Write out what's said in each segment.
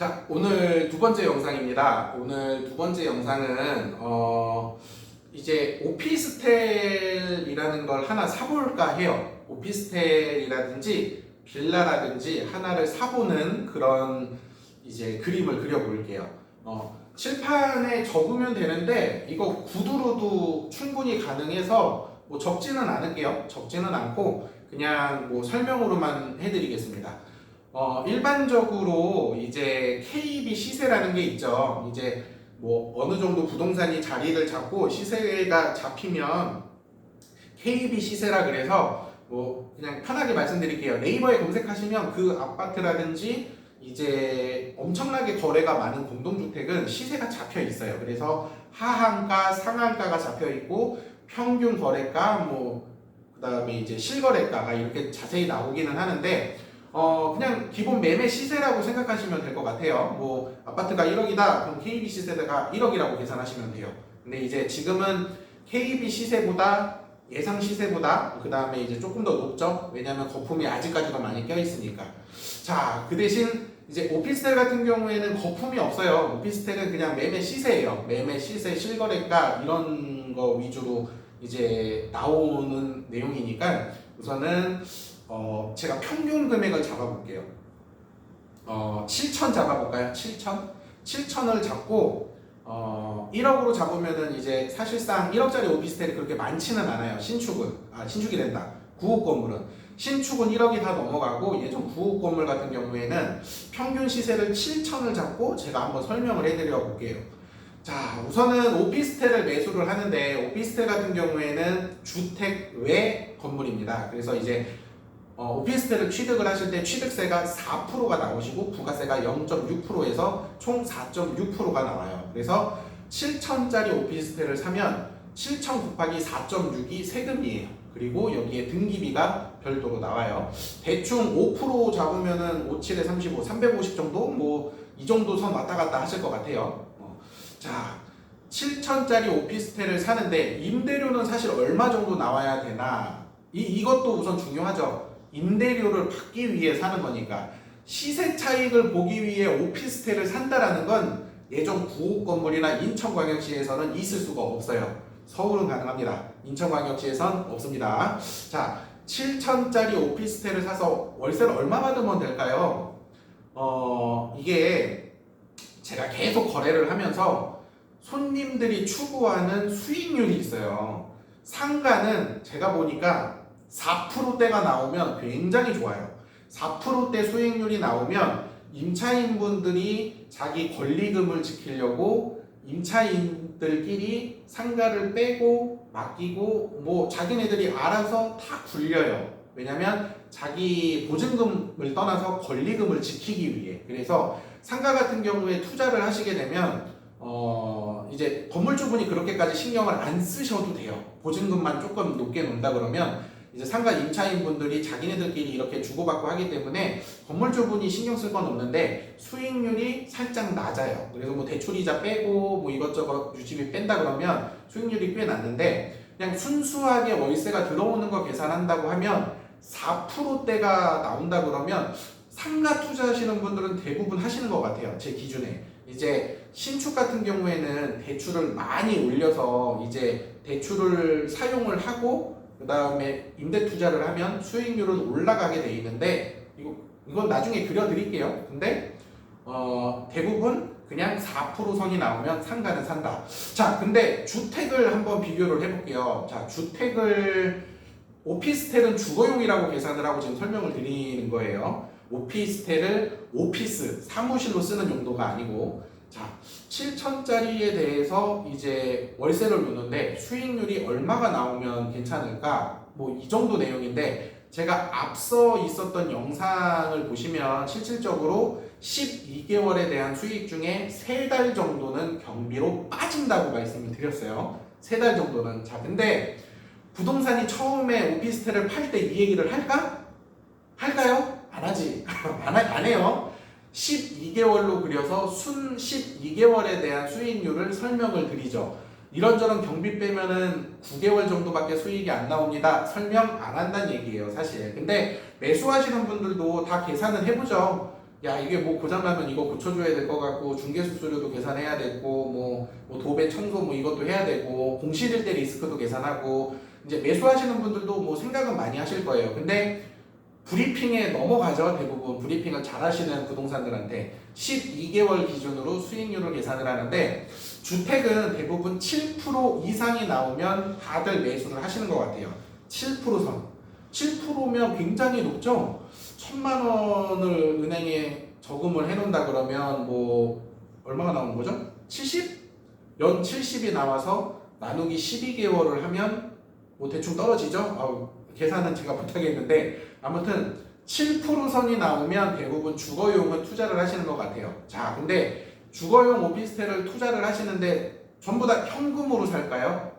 자, 오늘 두 번째 영상입니다. 오늘 두 번째 영상은 어 이제 오피스텔이라는 걸 하나 사볼까 해요. 오피스텔이라든지 빌라라든지 하나를 사보는 그런 이제 그림을 그려볼게요. 어, 칠판에 적으면 되는데 이거 구두로도 충분히 가능해서 뭐 적지는 않을게요. 적지는 않고 그냥 뭐 설명으로만 해드리겠습니다. 어, 일반적으로 이제 KB 시세라는 게 있죠. 이제 뭐 어느 정도 부동산이 자리를 잡고 시세가 잡히면 KB 시세라 그래서 뭐 그냥 편하게 말씀드릴게요. 네이버에 검색하시면 그 아파트라든지 이제 엄청나게 거래가 많은 공동주택은 시세가 잡혀 있어요. 그래서 하한가, 상한가가 잡혀 있고 평균 거래가 뭐 그다음에 이제 실거래가가 이렇게 자세히 나오기는 하는데 어 그냥 기본 매매 시세라고 생각하시면 될 것 같아요. 뭐 아파트가 1억이다 그럼 KB 시세가 1억이라고 계산하시면 돼요. 근데 이제 지금은 KB 시세보다 예상 시세보다 그 다음에 이제 조금 더 높죠. 왜냐하면 거품이 아직까지도 많이 껴 있으니까. 자, 그 대신 이제 오피스텔 같은 경우에는 거품이 없어요. 오피스텔은 그냥 매매 시세예요. 매매 시세, 실거래가 이런 거 위주로 이제 나오는 내용이니까 우선은 어 제가 평균 금액을 잡아볼게요. 어 7천 잡아볼까요? 7천? 7천을 잡고 어 1억으로 잡으면은 이제 사실상 1억짜리 오피스텔이 그렇게 많지는 않아요. 신축은 아 신축이 된다. 9억 건물은 신축은 1억이 다 넘어가고 예전 9억 건물 같은 경우에는 평균 시세를 7천을 잡고 제가 한번 설명을 해드려 볼게요. 자, 우선은 오피스텔을 매수를 하는데 오피스텔 같은 경우에는 주택 외 건물입니다. 그래서 이제 어, 오피스텔을 취득을 하실 때 취득세가 4%가 나오시고 부가세가 0.6%에서 총 4.6%가 나와요. 그래서 7천짜리 오피스텔을 사면 7천 곱하기 4.6이 세금이에요. 그리고 여기에 등기비가 별도로 나와요. 대충 5% 잡으면은 5, 7에 35, 350 정도? 뭐 이 정도 선 왔다 갔다 하실 것 같아요. 어. 자, 7천짜리 오피스텔을 사는데 임대료는 사실 얼마 정도 나와야 되나? 이, 이것도 우선 중요하죠. 임대료를 받기 위해 사는 거니까 시세 차익을 보기 위해 오피스텔을 산다라는 건 예전 구옥 건물이나 인천광역시에서는 있을 수가 없어요. 서울은 가능합니다. 인천광역시에선 없습니다. 자, 7천짜리 오피스텔을 사서 월세를 얼마 받으면 될까요? 어, 이게 제가 계속 거래를 하면서 손님들이 추구하는 수익률이 있어요. 상가는 제가 보니까 4%대가 나오면 굉장히 좋아요. 4%대 수익률이 나오면 임차인분들이 자기 권리금을 지키려고 임차인들끼리 상가를 빼고 맡기고 뭐 자기네들이 알아서 다 굴려요. 왜냐면 자기 보증금을 떠나서 권리금을 지키기 위해. 그래서 상가 같은 경우에 투자를 하시게 되면 어 이제 건물주분이 그렇게까지 신경을 안 쓰셔도 돼요. 보증금만 조금 높게 놓는다 그러면 이제 상가 임차인분들이 자기네들끼리 이렇게 주고받고 하기 때문에 건물주분이 신경 쓸 건 없는데 수익률이 살짝 낮아요. 그래서 뭐 대출이자 빼고 뭐 이것저것 유지비 뺀다 그러면 수익률이 꽤 낮는데 그냥 순수하게 월세가 들어오는 거 계산한다고 하면 4%대가 나온다 그러면 상가 투자하시는 분들은 대부분 하시는 것 같아요. 제 기준에. 이제 신축 같은 경우에는 대출을 많이 올려서 이제 대출을 사용을 하고 그 다음에 임대 투자를 하면 수익률은 올라가게 돼 있는데 이거 이건 나중에 그려드릴게요. 근데 어, 대부분 그냥 4% 선이 나오면 상가는 산다. 자, 근데 주택을 한번 비교를 해볼게요. 자, 주택을 오피스텔은 주거용이라고 계산을 하고 지금 설명을 드리는 거예요. 오피스텔을 오피스 사무실로 쓰는 용도가 아니고 자 7천짜리에 대해서 이제 월세를 놓는데 수익률이 얼마가 나오면 괜찮을까? 뭐 이 정도 내용인데 제가 앞서 있었던 영상을 보시면 실질적으로 12개월에 대한 수익 중에 3달 정도는 경비로 빠진다고 말씀을 드렸어요. 3달 정도는. 자 근데 부동산이 처음에 오피스텔을 팔 때 이 얘기를 할까? 할까요? 안 하지. 안, 하- 안 해요 12개월로 그려서 순 12개월에 대한 수익률을 설명을 드리죠. 이런저런 경비 빼면은 9개월 정도밖에 수익이 안 나옵니다. 설명 안 한다는 얘기예요, 사실. 근데 매수하시는 분들도 다 계산을 해보죠. 야 이게 뭐 고장나면 이거 고쳐줘야 될 것 같고 중개 수수료도 계산해야 되고 뭐, 뭐 도배 청소 뭐 이것도 해야 되고 공실일 때 리스크도 계산하고 이제 매수하시는 분들도 뭐 생각은 많이 하실 거예요. 근데 브리핑에 넘어가죠 대부분. 브리핑을 잘 하시는 부동산들한테 12개월 기준으로 수익률을 계산을 하는데 주택은 대부분 7% 이상이 나오면 다들 매수를 하시는 것 같아요. 7%선. 7%면 굉장히 높죠? 천만 원을 은행에 저금을 해놓는다 그러면 뭐 얼마가 나오는 거죠? 70? 연 70이 나와서 나누기 12개월을 하면 뭐 대충 떨어지죠? 아우, 계산은 제가 못하겠는데 아무튼 7%선이 나오면 대부분 주거용은 투자를 하시는 것 같아요. 자, 근데 주거용 오피스텔을 투자를 하시는데 전부 다 현금으로 살까요?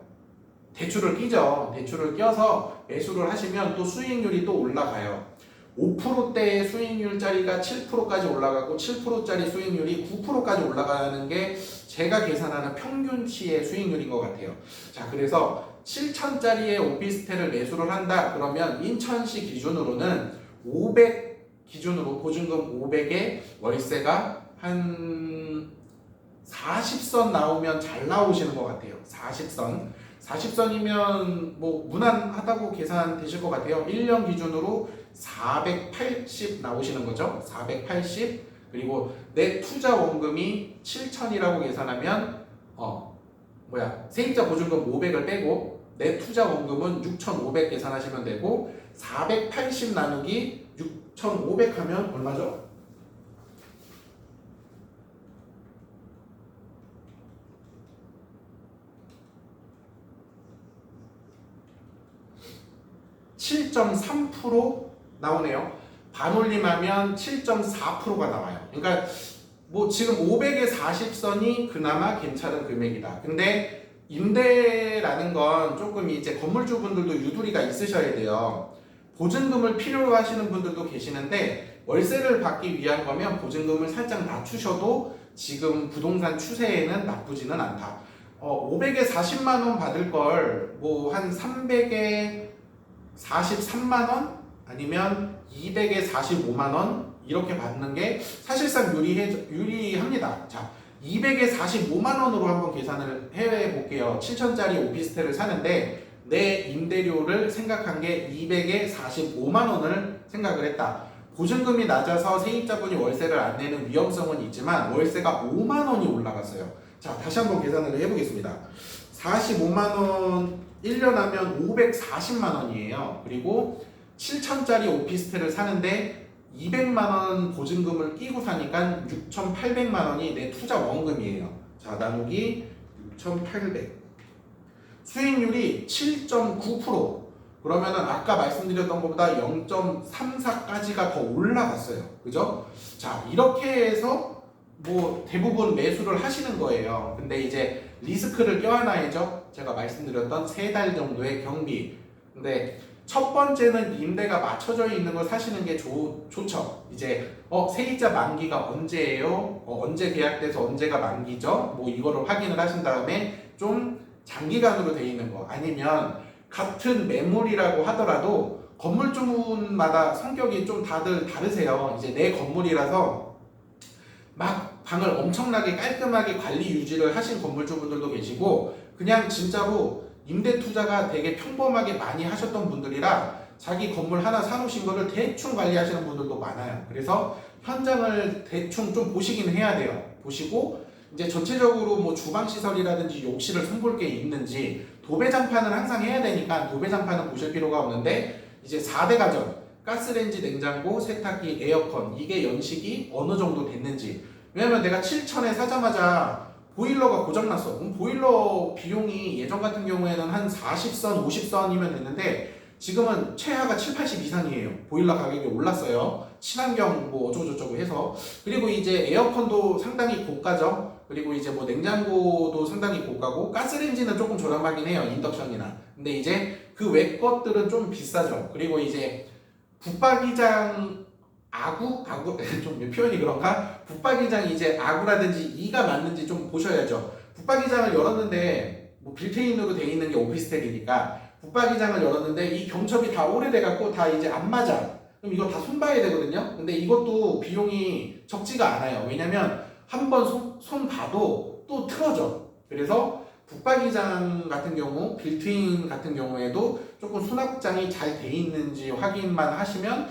대출을 끼죠. 대출을 껴서 매수를 하시면 또 수익률이 또 올라가요. 5%대의 수익률짜리가 7%까지 올라가고 7%짜리 수익률이 9%까지 올라가는 게 제가 계산하는 평균치의 수익률인 것 같아요. 자, 그래서 7천짜리의 오피스텔을 매수를 한다 그러면 인천시 기준으로는 500 기준으로 보증금 500에 월세가 한 40선 나오면 잘 나오시는 것 같아요. 40선. 40선이면 뭐 무난하다고 계산되실 것 같아요. 1년 기준으로 480 나오시는 거죠. 480 그리고 내 투자 원금이 7천이라고 계산하면 어 뭐야 세입자 보증금 500을 빼고 내 투자 원금은 6,500 계산하시면 되고 480 나누기 6,500 하면 얼마죠? (7.3%) 나오네요. 반올림하면 7.4%가 나와요. 그러니까 뭐 지금 500에 40선이 그나마 괜찮은 금액이다. 근데 임대라는 건 조금 이제 건물주분들도 유두리가 있으셔야 돼요. 보증금을 필요로 하시는 분들도 계시는데 월세를 받기 위한 거면 보증금을 살짝 낮추셔도 지금 부동산 추세에는 나쁘지는 않다. 어, 500에 40만 원 받을 걸 뭐 한 300에 43만 원 아니면 200에 45만 원 이렇게 받는 게 사실상 유리해 유리합니다. 자, 200에 45만 원으로 한번 계산을 해 볼게요. 7천짜리 오피스텔을 사는데 내 임대료를 생각한 게 200에 45만 원을 생각을 했다. 보증금이 낮아서 세입자분이 월세를 안 내는 위험성은 있지만 월세가 5만 원이 올라갔어요. 자, 다시 한번 계산을 해 보겠습니다. 45만 원 1년 하면 540만 원이에요. 그리고 7천짜리 오피스텔을 사는데 200만 원 보증금을 끼고 사니까 6,800만 원이 내 투자 원금이에요. 자, 나누기 6,800. 수익률이 7.9%. 그러면은 아까 말씀드렸던 것보다 0.34까지가 더 올라갔어요. 그죠? 자, 이렇게 해서 뭐 대부분 매수를 하시는 거예요. 근데 이제 리스크를 껴안아야죠. 제가 말씀드렸던 세달 정도의 경비. 근데 첫 번째는 임대가 맞춰져 있는 걸 사시는 게 좋, 좋죠. 이제 어 세입자 만기가 언제예요? 어, 언제 계약돼서 언제가 만기죠? 뭐 이거를 확인을 하신 다음에 좀 장기간으로 돼 있는 거 아니면 같은 매물이라고 하더라도 건물주마다 성격이 좀 다들 다르세요. 이제 내 건물이라서 막 방을 엄청나게 깔끔하게 관리 유지를 하신 건물주분들도 계시고 그냥 진짜로 임대 투자가 되게 평범하게 많이 하셨던 분들이라 자기 건물 하나 사놓으신 거를 대충 관리하시는 분들도 많아요. 그래서 현장을 대충 좀 보시긴 해야 돼요. 보시고 이제 전체적으로 뭐 주방 시설이라든지 욕실을 선볼 게 있는지 도배 장판은 항상 해야 되니까 도배 장판은 보실 필요가 없는데 이제 4대 가전 가스레인지, 냉장고, 세탁기, 에어컨 이게 연식이 어느 정도 됐는지 왜냐면 내가 7천에 사자마자 보일러가 고장났어. 그럼 보일러 비용이 예전 같은 경우에는 한 40선, 50선이면 됐는데 지금은 최하가 7, 80 이상이에요. 보일러 가격이 올랐어요. 친환경 뭐 어쩌고저쩌고 해서. 그리고 이제 에어컨도 상당히 고가죠. 그리고 이제 뭐 냉장고도 상당히 고가고 가스레인지는 조금 저렴하긴 해요. 인덕션이나. 근데 이제 그 외 것들은 좀 비싸죠. 그리고 이제 붙박이장 아구? 아구? 좀 표현이 그런가? 붙박이장이 이제 아구라든지 이가 맞는지 좀 보셔야죠. 붙박이장을 열었는데 뭐 빌트인으로 돼 있는 게 오피스텔이니까 붙박이장을 열었는데 이 경첩이 다 오래돼 갖고 다 이제 안 맞아. 그럼 이거 다 손봐야 되거든요. 근데 이것도 비용이 적지가 않아요. 왜냐면 한 번 손, 손 봐도 또 틀어져. 그래서 북박이장 같은 경우, 빌트인 같은 경우에도 조금 수납장이 잘 돼 있는지 확인만 하시면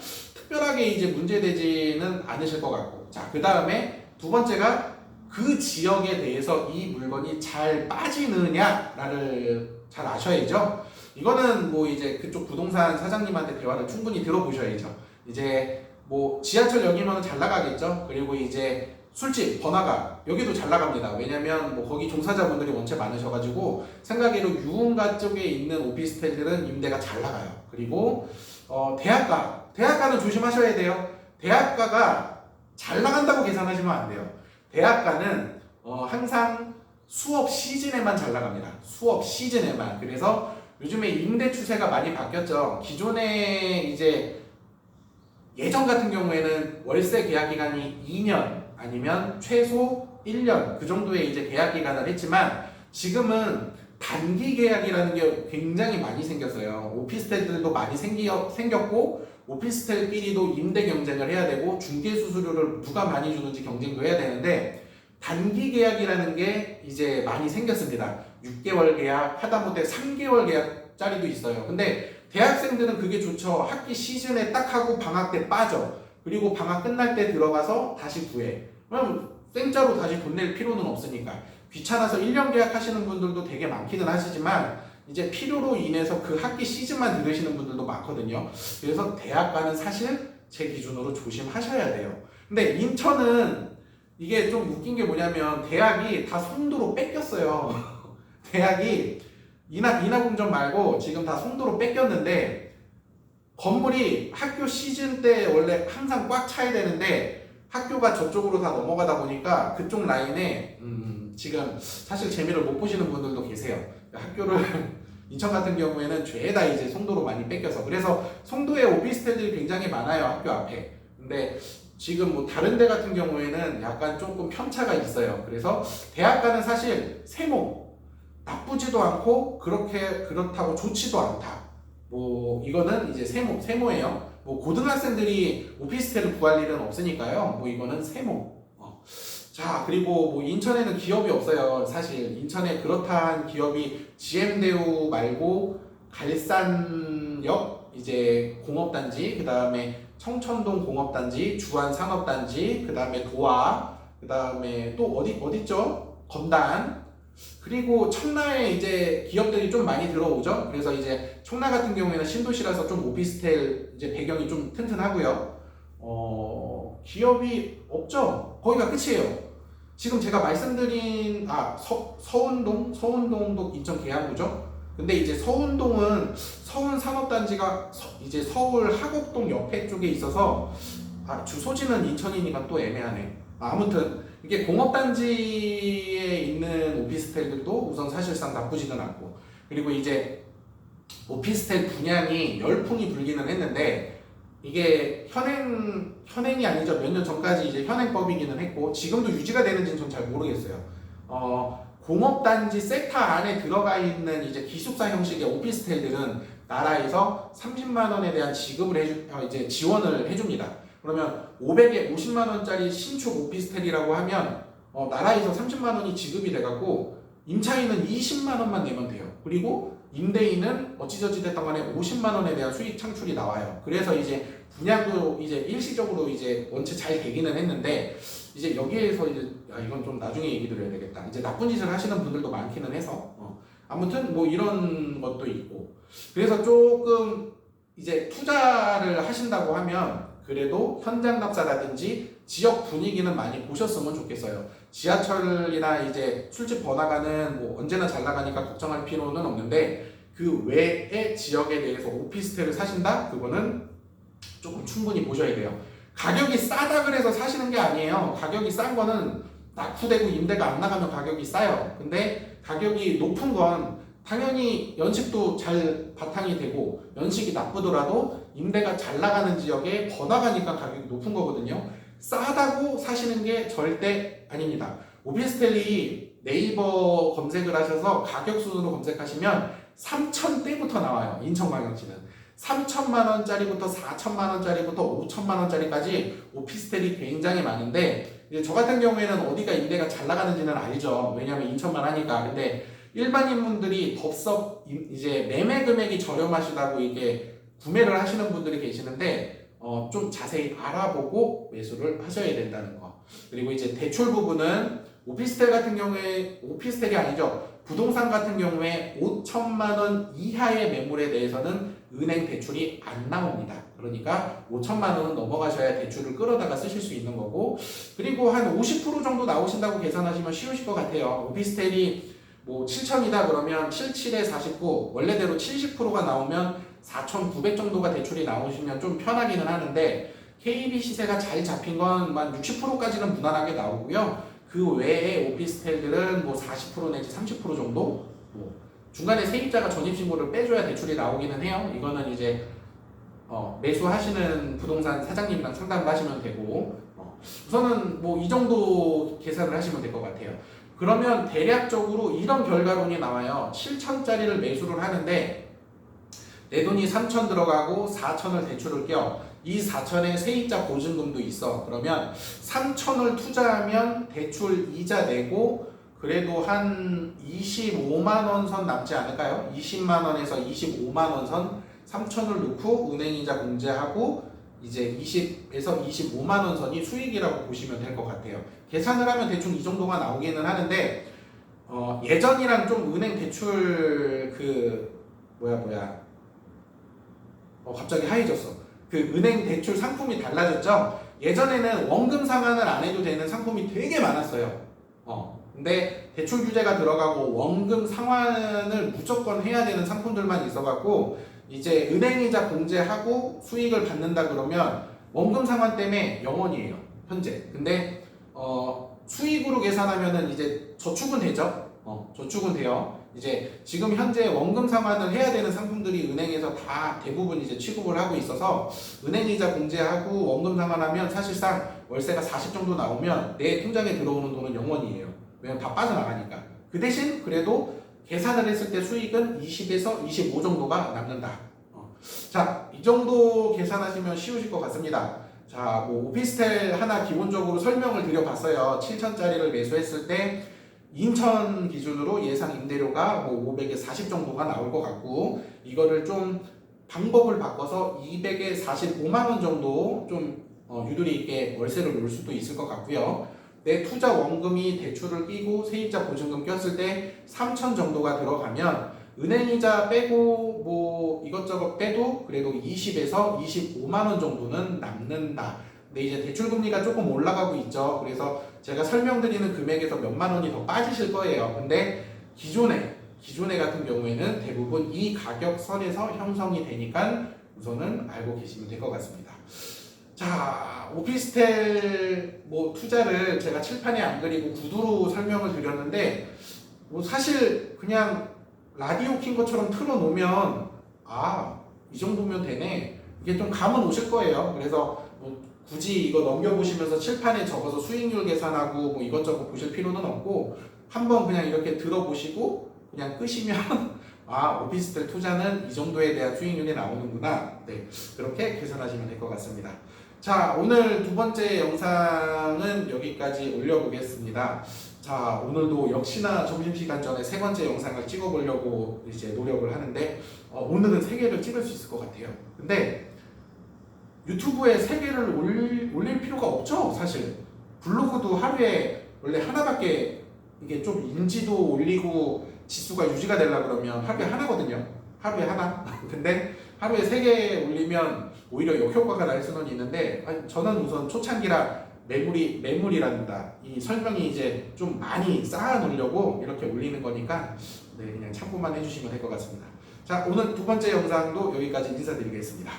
특별하게 이제 문제되지는 않으실 것 같고. 자, 그 다음에 두 번째가 그 지역에 대해서 이 물건이 잘 빠지느냐를 잘 아셔야죠. 이거는 뭐 이제 그쪽 부동산 사장님한테 대화를 충분히 들어보셔야죠. 이제 뭐 지하철역이면 잘 나가겠죠. 그리고 이제 술집 번화가 여기도 잘 나갑니다. 왜냐면 뭐 거기 종사자분들이 원체 많으셔가지고 생각외로 유흥가 쪽에 있는 오피스텔들은 임대가 잘 나가요. 그리고 어, 대학가 대학가는 조심하셔야 돼요. 대학가가 잘 나간다고 계산하시면 안 돼요. 대학가는 어, 항상 수업 시즌에만 잘 나갑니다. 수업 시즌에만. 그래서 요즘에 임대 추세가 많이 바뀌었죠. 기존에 이제 예전 같은 경우에는 월세 계약 기간이 2년 아니면 최소 1년 그 정도의 이제 계약 기간을 했지만 지금은 단기 계약이라는 게 굉장히 많이 생겼어요. 오피스텔들도 많이 생기, 생겼고 오피스텔끼리도 임대 경쟁을 해야 되고 중개 수수료를 누가 많이 주는지 경쟁도 해야 되는데 단기 계약이라는 게 이제 많이 생겼습니다. 6개월 계약, 하다못해 3개월 계약짜리도 있어요. 근데 대학생들은 그게 좋죠. 학기 시즌에 딱 하고 방학 때 빠져. 그리고 방학 끝날 때 들어가서 다시 구해. 그럼 생짜로 다시 돈 낼 필요는 없으니까. 귀찮아서 1년 계약하시는 분들도 되게 많기는 하시지만 이제 필요로 인해서 그 학기 시즌만 들으시는 분들도 많거든요. 그래서 대학가는 사실 제 기준으로 조심하셔야 돼요. 근데 인천은 이게 좀 웃긴 게 뭐냐면 대학이 다 송도로 뺏겼어요. 대학이 인하, 인하공전 말고 지금 다 송도로 뺏겼는데 건물이 학교 시즌 때 원래 항상 꽉 차야 되는데 학교가 저쪽으로 다 넘어가다 보니까 그쪽 라인에 음, 지금 사실 재미를 못 보시는 분들도 계세요. 학교를 인천 같은 경우에는 죄다 이제 송도로 많이 뺏겨서 그래서 송도에 오피스텔들이 굉장히 많아요 학교 앞에. 근데 지금 뭐 다른 데 같은 경우에는 약간 조금 편차가 있어요. 그래서 대학가는 사실 세모 나쁘지도 않고 그렇게 그렇다고 좋지도 않다. 뭐 이거는 이제 세모 세모예요. 뭐 고등학생들이 오피스텔을 구할 일은 없으니까요. 뭐 이거는 세모. 어. 자 그리고 뭐 인천에는 기업이 없어요. 사실 인천에 그렇다한 기업이 GM대우 말고 갈산역 이제 공업단지 그 다음에 청천동 공업단지 주안 산업단지 그 다음에 도화 그 다음에 또 어디 어디죠? 건단 그리고 청라에 이제 기업들이 좀 많이 들어오죠. 그래서 이제 청라 같은 경우에는 신도시라서 좀 오피스텔 이제 배경이 좀 튼튼하고요. 어, 기업이 없죠. 거기가 끝이에요. 지금 제가 말씀드린 아 서, 서운동 서운동도 인천 계양구죠. 근데 이제 서운동은 서운 산업단지가 서- 이제 서울 하곡동 옆에 쪽에 있어서 아, 주소지는 인천이니까 또 애매하네. 아, 아무튼 이게 공업단지에 있는 오피스텔들도 우선 사실상 나쁘지는 않고 그리고 이제 오피스텔 분양이 열풍이 불기는 했는데 이게 현행 현행이 아니죠 몇 년 전까지 이제 현행법이기는 했고 지금도 유지가 되는지는 전 잘 모르겠어요. 어 공업단지 섹터 안에 들어가 있는 이제 기숙사 형식의 오피스텔들은 나라에서 30만 원에 대한 지급을 해주 어, 이제 지원을 해줍니다. 그러면 500에 50만 원짜리 신축 오피스텔이라고 하면 어, 나라에서 30만 원이 지급이 돼갖고 임차인은 20만 원만 내면 돼요. 그리고 임대인은 어찌저찌 됐던 간에 50만 원에 대한 수익 창출이 나와요. 그래서 이제 분양도 이제 일시적으로 이제 원체 잘 되기는 했는데 이제 여기에서 이제 아 이건 좀 나중에 얘기 드려야 되겠다. 이제 나쁜 짓을 하시는 분들도 많기는 해서 어. 아무튼 뭐 이런 것도 있고 그래서 조금 이제 투자를 하신다고 하면 그래도 현장 답사라든지 지역 분위기는 많이 보셨으면 좋겠어요. 지하철이나 이제 술집 번화가는 뭐 언제나 잘 나가니까 걱정할 필요는 없는데 그 외의 지역에 대해서 오피스텔을 사신다? 그거는 조금 충분히 보셔야 돼요. 가격이 싸다 그래서 사시는 게 아니에요. 가격이 싼 거는 낙후되고 임대가 안 나가면 가격이 싸요. 근데 가격이 높은 건 당연히 연식도 잘 바탕이 되고 연식이 나쁘더라도 임대가 잘 나가는 지역에 번화가니까 가격이 높은 거거든요. 싸다고 사시는 게 절대 아닙니다. 오피스텔이 네이버 검색을 하셔서 가격 순으로 검색하시면 3,000대부터 나와요. 인천광역시는. 3천만 원짜리부터 4천만 원짜리부터 5천만 원짜리까지 오피스텔이 굉장히 많은데 이제 저 같은 경우에는 어디가 임대가 잘 나가는지는 알죠. 왜냐하면 인천만 하니까. 근데 일반인 분들이 덥석 이- 이제 매매 금액이 저렴하시다고 이게 구매를 하시는 분들이 계시는데 어, 좀 자세히 알아보고 매수를 하셔야 된다는 거. 그리고 이제 대출 부분은 오피스텔 같은 경우에 오피스텔이 아니죠. 부동산 같은 경우에 5천만 원 이하의 매물에 대해서는 은행 대출이 안 나옵니다. 그러니까 5천만 원은 넘어가셔야 대출을 끌어다가 쓰실 수 있는 거고 그리고 한 50% 정도 나오신다고 계산하시면 쉬우실 것 같아요. 오피스텔이 뭐 7천이다 그러면 77에 49 원래대로 70%가 나오면 4,900 정도가 대출이 나오시면 좀 편하기는 하는데 KB 시세가 잘 잡힌 건만 60%까지는 무난하게 나오고요. 그 외에 오피스텔들은 뭐 40% 내지 30% 정도 뭐 중간에 세입자가 전입신고를 빼줘야 대출이 나오기는 해요. 이거는 이제 어, 매수하시는 부동산 사장님이랑 상담을 하시면 되고 어, 우선은 뭐 이 정도 계산을 하시면 될 것 같아요. 그러면 대략적으로 이런 결과론이 나와요. 7천짜리를 매수를 하는데 내 돈이 3천 들어가고 4천을 대출을 껴. 이 4천에 세입자 보증금도 있어. 그러면 3천을 투자하면 대출 이자 내고 그래도 한 25만 원 선 남지 않을까요? 20만 원에서 25만 원 선 3천을 넣고 은행 이자 공제하고 이제 20에서 25만 원 선이 수익이라고 보시면 될 것 같아요. 계산을 하면 대충 이 정도가 나오기는 하는데 어, 예전이랑 좀 은행 대출 그 뭐야 뭐야 어, 갑자기 하얘졌어. 그 은행 대출 상품이 달라졌죠. 예전에는 원금 상환을 안 해도 되는 상품이 되게 많았어요. 어, 근데 대출 규제가 들어가고 원금 상환을 무조건 해야 되는 상품들만 있어갖고 이제 은행이자 공제하고 수익을 받는다 그러면 원금 상환 때문에 0원이에요 현재. 근데 어, 수익으로 계산하면은 이제 저축은 되죠. 어, 저축은 돼요. 이제 지금 현재 원금 상환을 해야 되는 상품들이 은행에서 다 대부분 이제 취급을 하고 있어서 은행이자 공제하고 원금 상환하면 사실상 월세가 40 정도 나오면 내 통장에 들어오는 돈은 0원이에요. 왜냐면 다 빠져나가니까. 그 대신 그래도 계산을 했을 때 수익은 20에서 25 정도가 남는다. 어. 자, 이 정도 계산하시면 쉬우실 것 같습니다. 자, 뭐 오피스텔 하나 기본적으로 설명을 드려봤어요. 7천짜리를 매수했을 때 인천 기준으로 예상 임대료가 뭐 500에 40 정도가 나올 것 같고 이거를 좀 방법을 바꿔서 200에 45만 원 정도 좀 어, 유도리 있게 월세를 놓을 수도 있을 것 같고요. 내 투자 원금이 대출을 끼고 세입자 보증금 꼈을 때 3천 정도가 들어가면 은행이자 빼고 뭐 이것저것 빼도 그래도 20에서 25만 원 정도는 남는다. 근데 이제 대출 금리가 조금 올라가고 있죠. 그래서 제가 설명드리는 금액에서 몇만 원이 더 빠지실 거예요. 근데 기존에 기존에 같은 경우에는 대부분 이 가격 선에서 형성이 되니까 우선은 알고 계시면 될 것 같습니다. 자, 오피스텔 뭐 투자를 제가 칠판에 안 그리고 구두로 설명을 드렸는데 뭐 사실 그냥 라디오 킨 것처럼 틀어놓으면 아, 이 정도면 되네. 이게 좀 감은 오실 거예요. 그래서 뭐 굳이 이거 넘겨보시면서 칠판에 적어서 수익률 계산하고 뭐 이것저것 보실 필요는 없고 한번 그냥 이렇게 들어보시고 그냥 끄시면 아 오피스텔 투자는 이 정도에 대한 수익률이 나오는구나. 네 그렇게 계산하시면 될 것 같습니다. 자 오늘 두 번째 영상은 여기까지 올려보겠습니다. 자 오늘도 역시나 점심시간 전에 세 번째 영상을 찍어보려고 이제 노력을 하는데 어, 오늘은 세 개를 찍을 수 있을 것 같아요. 근데 유튜브에 세 개를 올릴, 올릴 필요가 없죠 사실. 블로그도 하루에 원래 하나밖에 이게 좀 인지도 올리고 지수가 유지가 되려 그러면 하루에 하나거든요. 하루에 하나. 근데 하루에 세 개 올리면 오히려 역효과가 날 수는 있는데 저는 우선 초창기라 매물이 매물이란다. 이 설명이 이제 좀 많이 쌓아 놓으려고 이렇게 올리는 거니까 네 그냥 참고만 해주시면 될 것 같습니다. 자 오늘 두 번째 영상도 여기까지 인사드리겠습니다